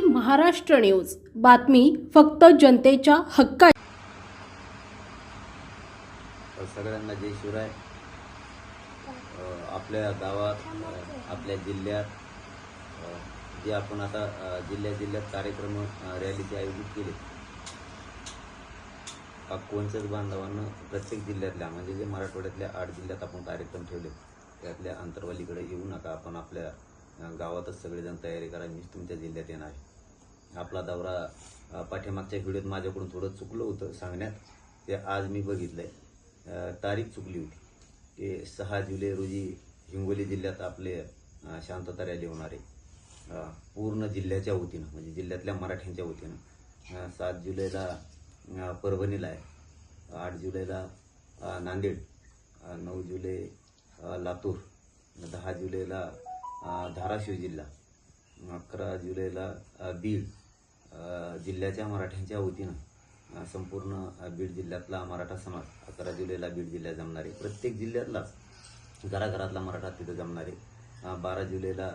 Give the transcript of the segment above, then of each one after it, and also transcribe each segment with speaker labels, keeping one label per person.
Speaker 1: Maharashtra news. बातमी फक्त जनतेच्या हक्का
Speaker 2: सगळ्यांना जय शिवराय. आपल्या गावात आपल्या जिल्ह्यात जे आपण आता जिल्ह्या जिल्ह्यात कार्यक्रम अ, रॅलीचे आयोजित केले. अ, कोणत्याच बांधवांना प्रत्येक जिल्ह्यातल्या म्हणजे जे मराठवाड्यातल्या आठ जिल्ह्यात आपण कार्यक्रम ठेवले त्यातल्या अंतरवालीकडे येऊ नका. आपण आपल्या गावातच सगळेजण तयारी करा मीच तुमच्या जिल्ह्यात येणार. आहे आपला दौरा पाठीमागच्या व्हिडिओत माझ्याकडून थोडं चुकलं होतं सांगण्यात. ते आज मी बघितलंय. तारीख चुकली होती. ते सहा जुलै रोजी हिंगोली जिल्ह्यात आपले शांतता रॅली होणार. आहे पूर्ण जिल्ह्याच्या वतीनं म्हणजे जिल्ह्यातल्या मराठ्यांच्या वतीनं. सात जुलैला परभणीला आहे. आठ जुलैला नांदेड. नऊ जुलै लातूर. दहा जुलैला धाराशिव जिल्हा. अकरा जुलैला बीड जिल्ह्याच्या मराठ्यांच्या वतीनं संपूर्ण बीड जिल्ह्यातला मराठा समाज अकरा जुलैला बीड जिल्ह्यात जमणारे. प्रत्येक जिल्ह्यातलाच घराघरातला मराठा तिथं जमणारे. बारा जुलैला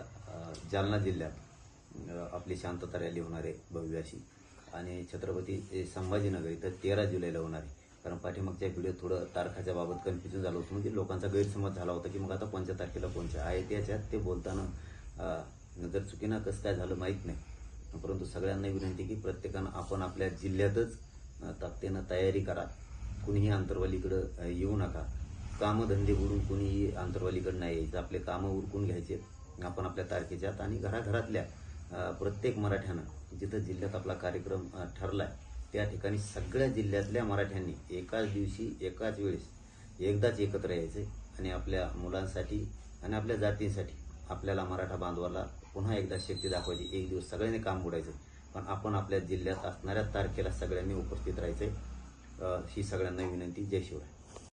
Speaker 2: जालना जिल्ह्यात आपली शांतता रॅली होणार आहे भव्य अशी. आणि छत्रपती संभाजीनगर इथं तेरा जुलैला होणार. आहे कारण पाठीमागच्या व्हिडिओ थोडं तारखाच्या बाबत कन्फ्युजन झालं होतं. म्हणजे लोकांचा गैरसमज झाला होता की मग आता कोणत्या तारखेला कोणत्या आहे त्याच्यात ते बोलताना जर चुकीना कसं काय झालं माहीत नाही. परंतु सगळ्यांना विनंती की प्रत्येकानं आपण आपल्या जिल्ह्यातच अ, ताकदीनं तयारी करा. कुणीही आंतरवालीकडं येऊ नका. कामधंदे उडून कुणीही आंतरवालीकडं नाही यायचं. आपले कामं उरकून घ्यायचे. आपण आपल्या तारखेच्यात आणि घराघरातल्या प्रत्येक मराठ्यानं जिथं जिल्ह्यात आपला कार्यक्रम ठरला आहे त्या ठिकाणी सगळ्या जिल्ह्यातल्या मराठ्यांनी एकाच दिवशी एकाच वेळेस एकदाच एकत्र यायचे आणि आपल्या मुलांसाठी आणि आपल्या जातींसाठी आपल्याला मराठा बांधवाला पुन्हा एकदा शक्ती दाखवायची. एक दिवस सगळ्यांनी काम बुडायचं. पण आपण आपल्या जिल्ह्यात असणाऱ्या तारखेला सगळ्यांनी उपस्थित राहायचं. ही सगळ्यांना विनंती. जय शिवराय.